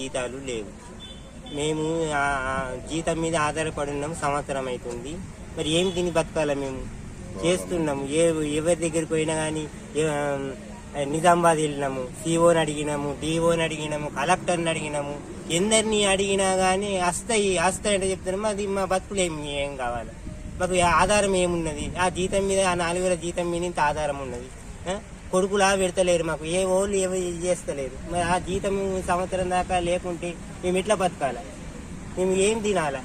జీతాలు లేవు. మేము జీతం మీద ఆధారపడి ఉన్నాము సంవత్సరం అవుతుంది. మరి ఏం తిని బతకాల మేము? చేస్తున్నాము. ఏ ఎవరి దగ్గరికి పోయినా కానీ నిజామాబాద్ వెళ్ళినాము సిఓని అడిగినాము డిఓని అడిగినాము కలెక్టర్ని అడిగినాము ఎందరిని అడిగినా కానీ వస్తాయి వస్తాయి అంటే చెప్తున్నాము అది మా బతుకులు ఏం ఏం కావాలి? మాకు ఆధారం ఏమున్నది? ఆ జీతం మీద ఆ నాలుగు వేల జీతం మీద ఇంత ఆధారం ఉన్నది. కొడుకులా పెడతలేరు మాకు ఏ ఓళ్ళు ఏమి చేస్తలేరు. మరి ఆ జీతం సంవత్సరం దాకా లేకుంటే మేము ఎట్లా బతకాలా? మేము ఏం తినాలా?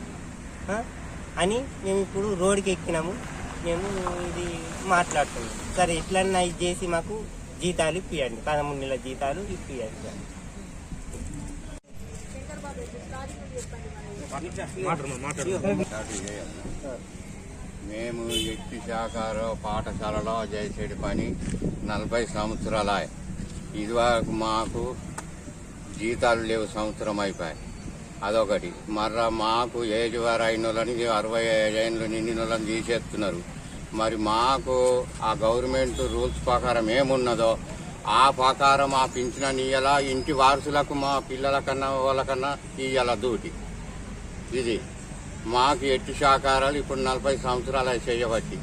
అని మేము ఇప్పుడు రోడ్డుకి ఎక్కినాము. మేము ఇది మాట్లాడుతున్నాం. సరే ఎట్లన్నా ఇది చేసి మాకు జీతాలు ఇప్పియండి. పదమూడు నెలల జీతాలు ఇప్పియండి. సార్ చేయాలి. మేము ఎట్టి శాఖ పాఠశాలలో చేసేటి పని నలభై సంవత్సరాల ఇదివరకు మాకు జీతాలు లేవు సంవత్సరం అయిపోయాయి. అదొకటి. మర్రా మాకు ఏజ్ వారు అయిన వాళ్ళని అరవై ఏళ్ళు నిండిన వాళ్ళని తీసేస్తున్నారు. మరి మాకు ఆ గవర్నమెంట్ రూల్స్ ప్రకారం ఏమున్నదో ఆ ప్రకారం ఆ పింఛన్ ఇయ్యాల? ఇంటి వారసులకు మా పిల్లల కన్నా వాళ్ళకన్నా ఇయ్యాల దూటి ఇది. మాకు ఎట్టి సహకారాలు ఇప్పుడు నలభై సంవత్సరాలు అవి చేయబట్టి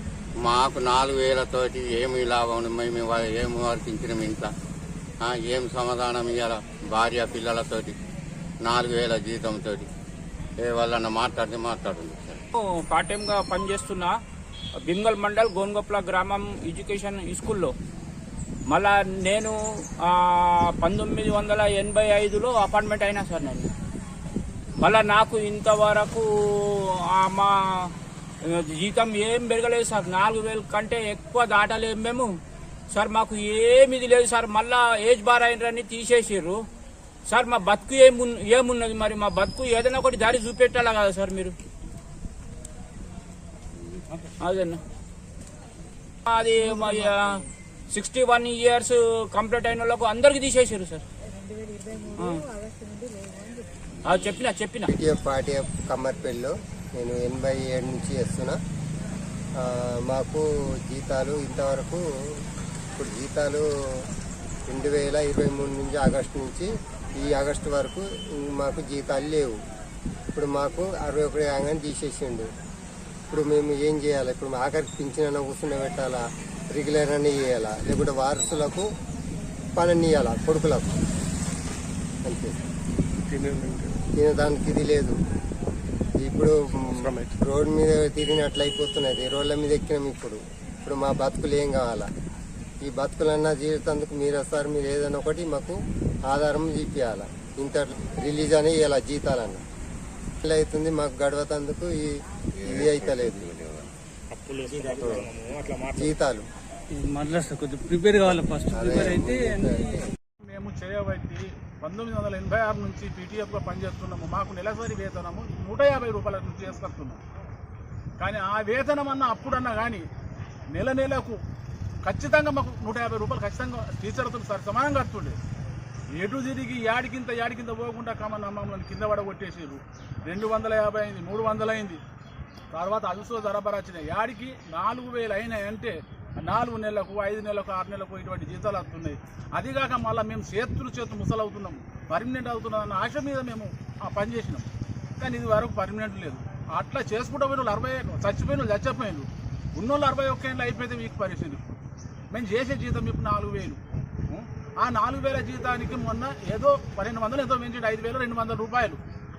మాకు నాలుగు వేలతోటి ఏమి లాభం మేము ఏమి వర్తించినాం ఇంత ఏం సమాధానం ఇవ్వాల భార్య పిల్లలతోటి నాలుగు వేల జీతంతో ఏ వాళ్ళన్న మాట్లాడితే మాట్లాడండి సార్. పార్ట్ టైంగా పనిచేస్తున్నా బింగల్ మండల్ గోన్గొప్ల గ్రామం ఎడ్యుకేషన్ స్కూల్లో. మళ్ళా నేను పంతొమ్మిది వందల ఎనభై ఐదులో అపార్ట్మెంట్ అయినా సార్ నేను. మళ్ళా నాకు ఇంతవరకు మా జీతం ఏం పెరగలేదు సార్. నాలుగు వేల కంటే ఎక్కువ దాటలేము మేము. సార్ మాకు ఏమి ఇది లేదు సార్. మళ్ళా ఏజ్ బార్ అయినరని తీసేసారు సార్ మా బతుకు ఏమున్ ఏమున్నది మరి? మా బతుకు ఏదైనా ఒకటి దారి చూపెట్టాలా కదా సార్ మీరు? అదేనా? అది సిక్స్టీ వన్ ఇయర్స్ కంప్లీట్ అయిన వాళ్ళకు అందరికి తీసేసారు సార్. చెప్పిన చెప్పిన. పీటీఎఫ్ పార్టీఎఫ్ కమ్మర్పల్లిలో నేను ఎనభై ఏడు నుంచి చేస్తున్నా. మాకు జీతాలు ఇంతవరకు ఇప్పుడు జీతాలు రెండు వేల ఇరవై మూడు నుంచి ఆగస్టు నుంచి ఈ ఆగస్టు వరకు మాకు జీతాలు లేవు. ఇప్పుడు మాకు అరవై ఒకటి కాగానే తీసేసిండు. ఇప్పుడు మేము ఏం చేయాలి? ఇప్పుడు ఆఖరికి పింఛన్ కూర్చుని పెట్టాలా? రెగ్యులర్ అని చేయాలా లేకుంటే వారసులకు పని ఇవ్వాలా కొడుకులకు. అంతే. తినడానికి ఇది లేదు. ఇప్పుడు రోడ్ మీద తిరిగినట్లు అయిపోతున్నది రోడ్ల మీద ఎక్కినాం ఇప్పుడు. ఇప్పుడు మా బతుకులు ఏం కావాలా? ఈ బతుకులన్నా జీవితందుకు మీరు వస్తారు మీరు ఏదైనా ఒకటి మాకు ఆధారం చూపించాలా ఇంత రిలీజ్ అని ఇలా జీతాలన్న? ఇలా అవుతుంది మాకు గడవతందుకు ఈ- ఇది అయితలేదు. జీతాలు. మాట్లాడుతా కొద్దిగా. ప్రిపేర్ కావాలి ఫస్ట్? ప్రిపేర్ అయితే అన్ని మేము చేయబట్టి పంతొమ్మిది వందల ఎనభై ఆరు నుంచి పీటీఎఫ్గా పనిచేస్తున్నాము. మాకు నెలసరి వేతనము నూట యాభై రూపాయల నుంచి కానీ ఆ వేతనం అన్న అప్పుడన్నా కానీ నెల నెలకు ఖచ్చితంగా మాకు నూట యాభై రూపాయలు ఖచ్చితంగా టీచర్తో సార్ సమానం కడుతుండే ఎటు తిరిగి యాడికింత యాడికింత పోకుండా కమన్ మమ్మల్ని కింద పడగొట్టేసారు రెండు వందల యాభై అయింది మూడు వందలు అయింది తర్వాత అలసో ధరబర వచ్చినాయి యాడికి నాలుగు వేలు అయినాయి అంటే నాలుగు నెలలకు ఐదు నెలలకు ఆరు నెలలకు ఇటువంటి జీతాలు వస్తున్నాయి. అదిగాక మళ్ళీ మేము చేతులు చేతులు ముసలవుతున్నాము. పర్మనెంట్ అవుతున్నాం అన్న ఆశ మీద మేము ఆ పని చేసినాం. కానీ ఇది వరకు పర్మనెంట్ లేదు. అట్లా చేసుకుంటూ పోయిన వాళ్ళు అరవై చచ్చిపోయిన వాళ్ళు చచ్చిపోయినారు. ఉన్నోళ్ళు అరవై ఒక్క ఏళ్ళు అయిపోతే మీకు పరిస్థితి. మేము చేసే జీతం ఇప్పుడు నాలుగు వేలు. ఆ నాలుగు వేల జీతానికి మొన్న ఏదో పన్నెండు వందలు ఏదో పెంచాడు ఐదు వేలు రెండు వందల రూపాయలు.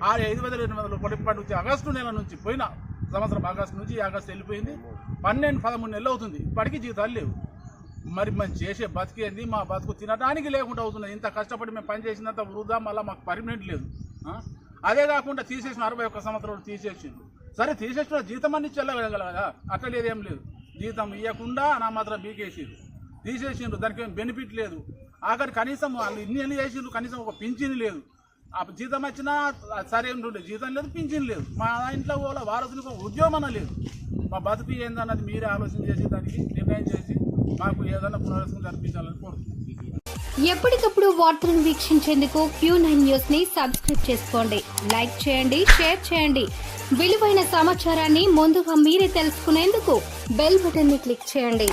ఆ ఐదు వేల రెండు వందల రూపాయలు ఇప్పటి నుంచి ఆగస్టు నెల నుంచి పోయిన సంవత్సరం ఆగస్టు నుంచి ఆగస్టు వెళ్ళిపోయింది. పన్నెండు పదమూడు నెలలు అవుతుంది. ఇప్పటికీ జీతాలు లేవు. మరి మేము చేసే బతికేంది మా బతుకు తినడానికి లేకుండా అవుతున్నది. ఇంత కష్టపడి మేము పని చేసినంత వృధా మళ్ళీ మాకు పర్మనెంట్ లేదు. అదే కాకుండా తీసేసిన అరవై ఒక్క సంవత్సరాలు తీసేసిండు. సరే తీసేసిన జీతం అన్ని చెల్లగలగల కదా? అట్లా లేదు ఏం లేదు. జీతం ఇవ్వకుండా నా మాత్రం బీకేసిండు. తీసేసిండ్రు దానికి ఏం బెనిఫిట్ లేదు. ఆఖరి కనీసం వాళ్ళు ఇన్ని ఎన్ని చేసిండ్రు. కనీసం ఒక పింఛన్ లేదు. జీతం వచ్చినా సరే ఉండే జీతం లేదు పింఛన్ లేదు. మా ఇంట్లో వాళ్ళ వారసులకు ఉద్యోగం లేదు. మా బతుకు ఏందన్నది మీరే ఆలోచన చేసి దానికి నిర్ణయం చేసి మాకు ఏదైనా పునరుద్ధరణ కల్పించాలని కోరుతున్నాం ఎప్పటికప్పుడు వార్తలను వీక్షించేందుకు క్యూ నైన్ న్యూస్ని సబ్స్క్రైబ్ చేసుకోండి. లైక్ చేయండి షేర్ చేయండి. విలువైన సమాచారాన్ని ముందుగా మీరే తెలుసుకునేందుకు బెల్ బటన్ని క్లిక్ చేయండి.